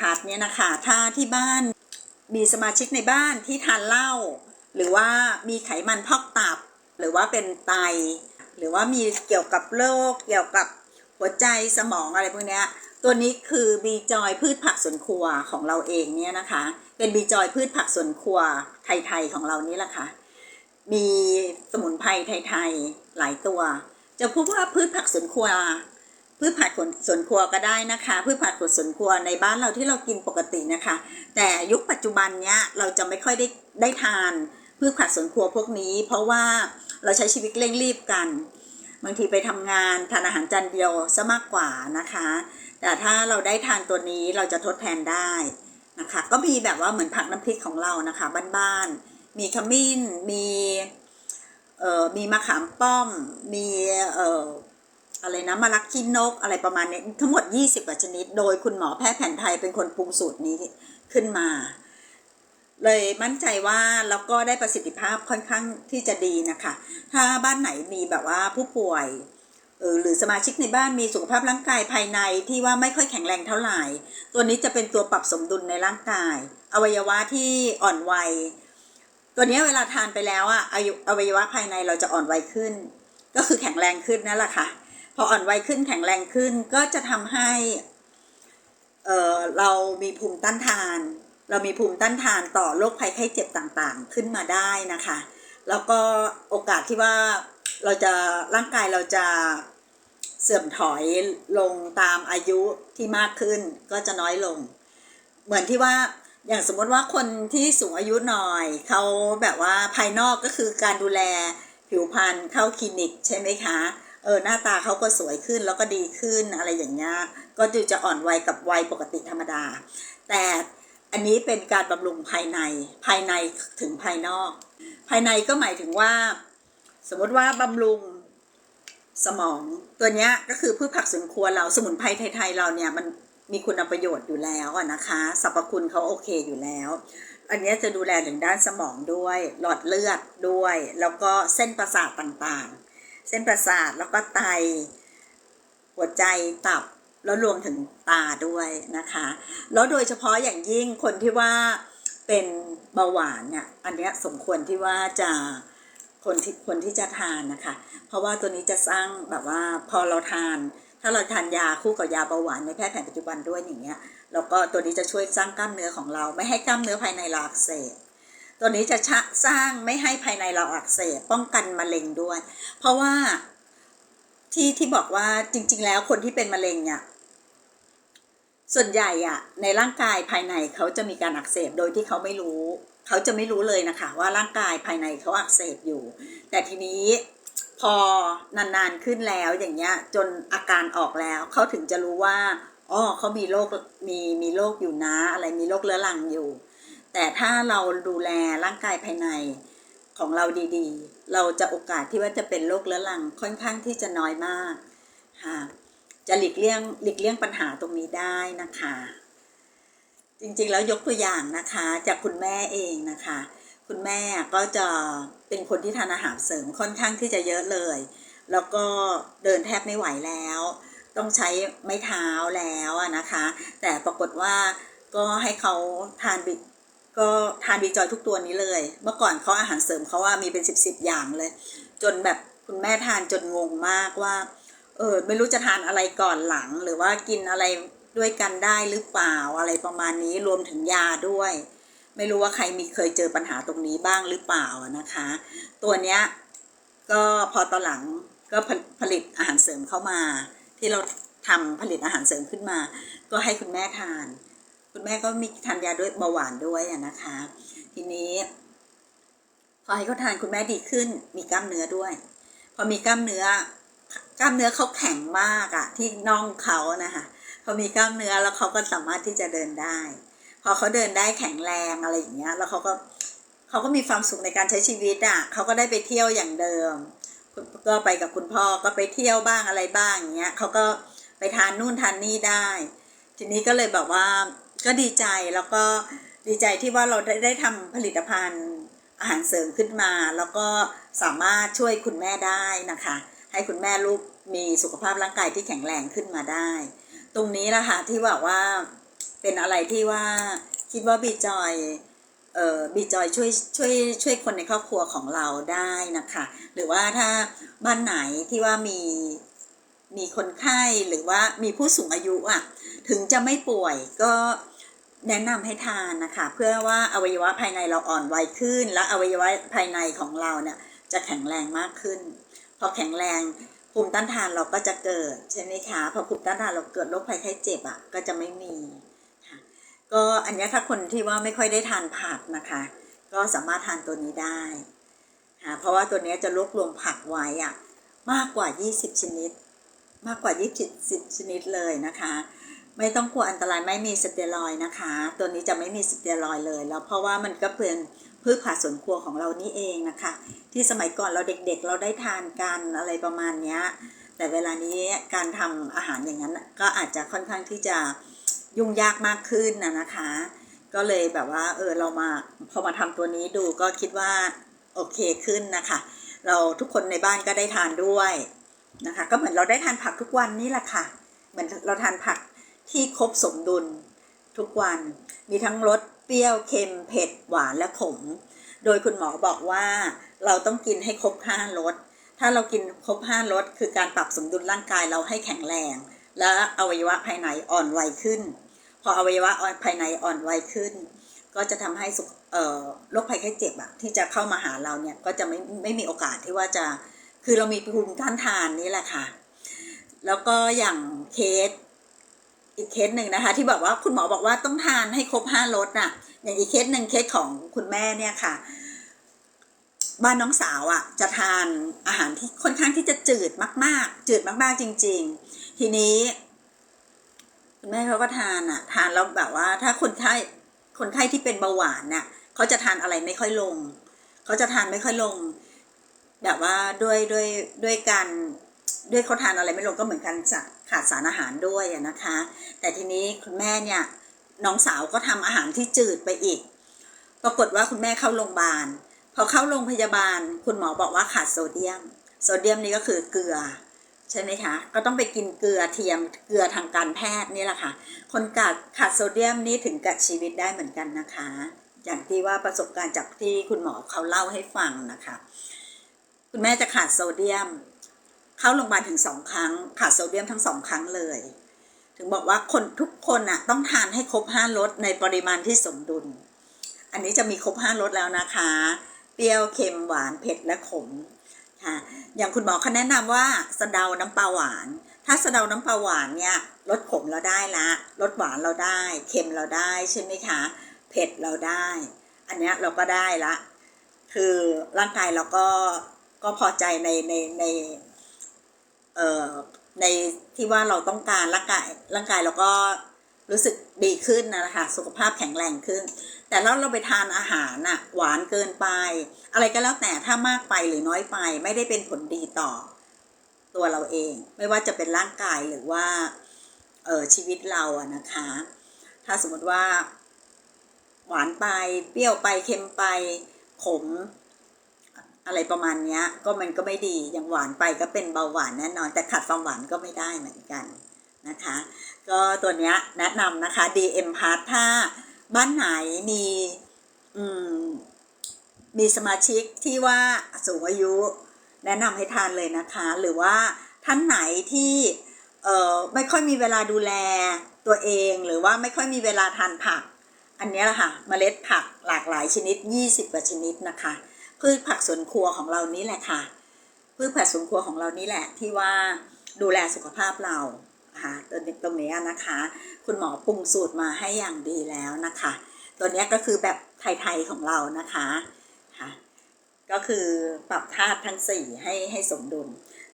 คัดเนี่ยนะคะ ถ้าที่บ้านมีสมาชิกในบ้านที่ทานเหล้าหรือว่ามีไขมันพอกตับ หรือว่าเป็นไต หรือว่ามีเกี่ยวกับโรคเกี่ยวกับหัวใจสมองอะไรพวกเนี้ยตัวนี้คือบีจอยพืชผักสวนครัวของเราเองเนี่ยนะคะ เป็นบีจอยพืชผักสวนครัวไทยๆของเรานี่แหละค่ะมีสมุนไพรไทยๆหลายตัว จะพูดว่าพืชผักสวนครัว พืชผักสวนครัวก็ได้นะคะพืชผักสวนครัวในบ้านเราที่เรากินปกตินะคะ แต่ยุคปัจจุบันเนี้ยเราจะไม่ค่อยได้ได้ทานพืชผักสวนครัวพวกนี้ เพราะว่าเราใช้ชีวิตเร่งรีบกัน บางทีไปทำงานทานอาหารจานเดียวซะมากกว่านะคะ แต่ถ้าเราได้ทานตัวนี้เราจะทดแทนได้นะคะ ก็มีแบบว่าเหมือนผักน้ำพริกของเรานะคะบ้านๆมีขมิ้นมีเอ่อมีมะขามป้อมมีเอ่อ อะไรนะมะลักขี้นกอะไรประมาณนี้ทั้งหมด 20กว่าชนิด โดยคุณหมอแพทย์แผนไทยเป็นคนปรุงสูตรนี้ขึ้นมา เลยมั่นใจว่าแล้วก็ได้ประสิทธิภาพค่อนข้างที่จะดีนะคะ ถ้าบ้านไหนมีแบบว่าผู้ป่วยหรือสมาชิกในบ้านมีสุขภาพร่างกายภายในที่ว่าไม่ค่อยแข็งแรงเท่าไหร่ ตัวนี้จะเป็นตัวปรับสมดุลในร่างกาย อวัยวะที่อ่อนวัย ตัวนี้เวลาทานไปแล้วอะอายุอวัยวะภายในเราจะอ่อนวัยขึ้น ก็คือแข็งแรงขึ้นนั่นแหละค่ะ พออ่อนวัยขึ้นแข็งแรงขึ้นก็จะทำให้เออเรามีภูมิต้านทาน เรามีภูมิต้านทานต่อโรคภัยไข้เจ็บต่างๆ ขึ้นมาได้นะคะ แล้วก็โอกาสที่ว่าเราจะร่างกายเราจะเสื่อมถอยลงตามอายุที่มากขึ้นก็จะน้อยลง เหมือนที่ว่าอย่างสมมติว่าคนที่สูงอายุหน่อย เขาแบบว่าภายนอกก็คือการดูแลผิวพรรณเข้าคลินิกใช่ไหมคะ เออหน้าตาเขาก็สวยขึ้นแล้วก็ดีขึ้นอะไรอย่างเงี้ยก็ดูจะอ่อนวัยกับวัยปกติธรรมดา แต่อันนี้เป็นการบำรุงภายในภายในถึงภายนอก ภายในก็หมายถึงว่า สมมติว่าบำรุงสมองตัวเนี้ยก็คือพืชผักสวนครัวเราสมุนไพรไทยๆเราเนี่ยมันมีคุณประโยชน์อยู่แล้วนะคะสรรพคุณเขาโอเคอยู่แล้ว อันเนี้ยจะดูแลถึงด้านสมองด้วย หลอดเลือดด้วย แล้วก็เส้นประสาทต่างๆ เส้นประสาทแล้วก็ไต หัวใจตับแล้วรวมถึงตาด้วยนะคะ แล้วโดยเฉพาะอย่างยิ่งคนที่ว่าเป็นเบาหวานเนี่ยอันเนี้ยสมควรที่ว่าจะคนที่คนที่จะทานนะคะ เพราะว่าตัวนี้จะสร้างแบบว่าพอเราทาน ถ้าเราทานยาคู่กับยาเบาหวานในแพทย์แผนปัจจุบันด้วยอย่างเงี้ยแล้วก็ตัวนี้จะช่วยสร้างกล้ามเนื้อของเรา ไม่ให้กล้ามเนื้อภายในเราอักเสบ ตัวนี้จะชะสร้างไม่ให้ภายในเราอักเสบป้องกันมะเร็งด้วย เพราะว่าที่ที่บอกว่าจริง ๆ แล้วคนที่เป็นมะเร็งเนี่ยส่วนใหญ่อะในร่างกายภายในเขาจะมีการอักเสบโดยที่เขาไม่รู้ เขาจะไม่รู้เลยนะคะ ว่าร่างกายภายในเขาอักเสบอยู่ แต่ทีนี้พอนานๆขึ้นแล้วอย่างเงี้ยจนอาการออกแล้วเขาถึงจะรู้ว่าอ๋อเขามีโรคมีมีโรคอยู่นะ อะไรมีโรคเรื้อรังอยู่ แต่ถ้าเราดูแลร่างกายภายในของเราดีๆ เราจะโอกาสที่ว่าจะเป็นโรคเรื้อรังค่อนข้างที่จะน้อยมากค่ะจะหลีกเลี่ยงหลีกเลี่ยงปัญหาตรงนี้ได้นะคะ จริงๆแล้วยกตัวอย่างนะคะ จากคุณแม่เองนะคะ คุณแม่ก็จะเป็นคนที่ทานอาหารเสริมค่อนข้างที่จะเยอะเลย แล้วก็เดินแทบไม่ไหวแล้ว ต้องใช้ไม้เท้าแล้วนะคะ แต่ปรากฏว่าก็ให้เขาทานบิ ก็ทานบีจอยทุกตัวนี้เลย เมื่อก่อนเขาอาหารเสริมเขาว่ามีเป็นสิบสิบอย่างเลย จนแบบคุณแม่ทานจนงงมากว่า เออไม่รู้จะทานอะไรก่อนหลัง หรือว่ากินอะไรด้วยกันได้หรือเปล่าอะไรประมาณนี้รวมถึงยาด้วย ไม่รู้ว่าใครมีเคยเจอปัญหาตรงนี้บ้างหรือเปล่านะคะ ตัวเนี้ยก็พอตอนหลังก็ผผลิตอาหารเสริมเข้ามา ที่เราทำผลิตอาหารเสริมขึ้นมา ก็ให้คุณแม่ทาน คุณแม่ก็มีทานยาด้วยเบาหวานด้วยนะคะ ทีนี้พอให้เขาทานคุณแม่ดีขึ้น มีกล้ามเนื้อด้วย พอมีกล้ามเนื้อกล้ามเนื้อเขาแข็งมากอะที่น่องเขานะคะพอมีกล้ามเนื้อแล้วเขาก็สามารถที่จะเดินได้ พอเขาเดินได้แข็งแรงอะไรอย่างเงี้ย แล้วเขาก็เขาก็มีความสุขในการใช้ชีวิตอะเขาก็ได้ไปเที่ยวอย่างเดิม ก็ไปกับคุณพ่อก็ไปเที่ยวบ้างอะไรบ้างอย่างเงี้ยเขาก็ไปทานนู่นทานนี่ได้ ทีนี้ก็เลยแบบว่า ก็ดีใจแล้วก็ดีใจที่ว่าเราได้ได้ทำผลิตภัณฑ์อาหารเสริมขึ้นมา แล้วก็สามารถช่วยคุณแม่ได้นะคะ ให้คุณแม่ลูกมีสุขภาพร่างกายที่แข็งแรงขึ้นมาได้ ตรงนี้แหละค่ะที่บอกว่าเป็นอะไรที่ว่าคิดว่าบีจอยเอ่อบีจอยช่วยช่วยช่วยคนในครอบครัวของเราได้นะคะ หรือว่าถ้าบ้านไหนที่ว่ามีมีคนไข้หรือว่ามีผู้สูงอายุอะถึงจะไม่ป่วยก็ แนะนำให้ทานนะคะ เพื่อว่าอวัยวะภายในเราอ่อนวัยขึ้น และอวัยวะภายในของเราเนี่ยจะแข็งแรงมากขึ้น พอแข็งแรงภูมิต้านทานเราก็จะเกิดใช่ไหมคะพอภูมิต้านทานเราเกิดโรคภัยไข้เจ็บอะก็จะไม่มีก็อันนี้ถ้าคนที่ว่าไม่ค่อยได้ทานผักนะคะ ก็สามารถทานตัวนี้ได้ค่ะเพราะว่าตัวนี้จะรวบรวมผักไว้อะมากกว่า 20 ชนิด มากกว่า 20 ชนิดเลยนะคะ ไม่ต้องกลัวอันตรายไม่มีสเตียรอยนะคะ ตัวนี้จะไม่มีสเตียรอยเลย แล้วเพราะว่ามันก็เป็นพืชผักสวนครัวของเรานี่เองนะคะ ที่สมัยก่อนเราเด็กๆ เราได้ทานกันอะไรประมาณนี้แต่เวลานี้การทำอาหารอย่างนั้น ก็อาจจะค่อนข้างที่จะยุ่งยากมากขึ้นนะนะคะ ก็เลยแบบว่าเออเรามาพอมาทำตัวนี้ดูก็คิดว่าโอเคขึ้นนะคะ เราทุกคนในบ้านก็ได้ทานด้วยนะคะ ก็เหมือนเราได้ทานผักทุกวันนี่แหละค่ะเหมือนเราทานผัก ที่ครบสมดุลทุกวัน มีทั้งรสเปรี้ยวเค็มเผ็ดหวานและขม โดยคุณหมอบอกว่าเราต้องกินให้ครบห้ารสถ้าเรากินครบห้ารสคือการปรับสมดุลร่างกายเราให้แข็งแรง และอวัยวะภายในอ่อนไวขึ้น พออวัยวะภายในอ่อนไวขึ้น ก็จะทำให้สุขโรคภัยไข้เจ็บอะที่จะเข้ามาหาเราเนี่ยก็จะไม่ไม่มีโอกาสที่ว่าจะคือเรามีภูมิต้านทานนี่แหละค่ะ แล้วก็อย่างเคส อีกเคสหนึ่งนะคะ ที่บอกว่าคุณหมอบอกว่าต้องทานให้ครบห้ารสน่ะ อย่างอีกเคสหนึ่งเคสของคุณแม่เนี่ยค่ะ บ้านน้องสาวอะ่ะ จะทานอาหารที่ค่อนข้างที่จะจืดมาก ๆ จืดมากๆจริง ๆ ทีนี้คุณแม่เขาก็ทานอะ่ะ ทานแล้วแบบว่า ถ้าคนไข้คนไข้ที่เป็นเบาหวานน่ะเขาจะทานอะไรไม่ค่อยลง เขาจะทานไม่ค่อยลง แบบว่าด้วยด้วยด้วยการ ด้วยเขาทานอะไรไม่ลงก็เหมือนกันจะขาดสารอาหารด้วยนะคะ แต่ทีนี้คุณแม่เนี่ยน้องสาวก็ทำอาหารที่จืดไปอีก ปรากฏว่าคุณแม่เข้าโรงพยาบาลพอเข้าโรงพยาบาล คุณหมอบอกว่าขาดโซเดียม โซเดียมนี่ก็คือเกลือใช่ไหมคะ ก็ต้องไปกินเกลือเทียมเกลือทางการแพทย์นี่แหละค่ะ คนขาดขาดโซเดียมนี่ถึงกับชีวิตได้เหมือนกันนะคะ อย่างที่ว่าประสบการณ์จากที่คุณหมอเขาเล่าให้ฟังนะคะ คุณแม่จะขาดโซเดียม เข้าโรงพยาบาลถึงสองครั้งขาดโซเดียมทั้งสองครั้งเลย ถึงบอกว่าคนทุกคนน่ะต้องทานให้ครบห้ารสในปริมาณที่สมดุล อันนี้จะมีครบห้ารสแล้วนะคะ เปรี้ยวเค็มหวานเผ็ดและขมค่ะอย่างคุณหมอเขาแนะนำว่าสะเดาน้ำปลาหวาน ถ้าสะเดาน้ำปลาหวานเนี่ยลดขมเราได้ละลดหวานเราได้ เค็มเราได้ใช่ไหมคะเผ็ดเราได้ อันนี้เราก็ได้ละ คือร่างกายเราก็ก็พอใจในในใน ในที่ว่าเราต้องการร่างกายร่างกายเราก็รู้สึกดีขึ้นนะคะสุขภาพแข็งแรงขึ้น แต่แล้วเราไปทานอาหารน่ะหวานเกินไป อะไรก็แล้วแต่ถ้ามากไปหรือน้อยไป ไม่ได้เป็นผลดีต่อตัวเราเอง ไม่ว่าจะเป็นร่างกายหรือว่าเออชีวิตเราอะนะคะ ถ้าสมมติว่า หวานไปเปรี้ยวไปเค็มไปขม อะไรประมาณนี้ก็มันก็ไม่ดีอย่างหวานไปก็เป็นเบาหวานแน่นอน แต่ขาดความหวานก็ไม่ได้เหมือนกันนะคะ ก็ตัวเนี้ยแนะนำนะคะ DM p a s ถ้าบ้านไหนมีอืมมีสมาชิกที่ว่าสูงอายุแนะนำให้ทานเลยนะคะ หรือว่าท่านไหนที่เอ่อไม่ค่อยมีเวลาดูแลตัวเองหรือว่าไม่ค่อยมีเวลาทานผัก อันนี้แหละค่ะเมล็ดผักหลากหลายชนิด 20กว่าชนิดนะคะ พืชผักสวนครัวของเรานี่แหละค่ะ พืชผักสวนครัวของเรานี่แหละ ที่ว่าดูแลสุขภาพเราค่ะตรงตรงนี้นะคะ คุณหมอปรุงสูตรมาให้อย่างดีแล้วนะคะ ตัวนี้ก็คือแบบไทยๆของเรานะคะค่ะก็คือปรับธาตุทั้งสี่ให้ให้สมดุล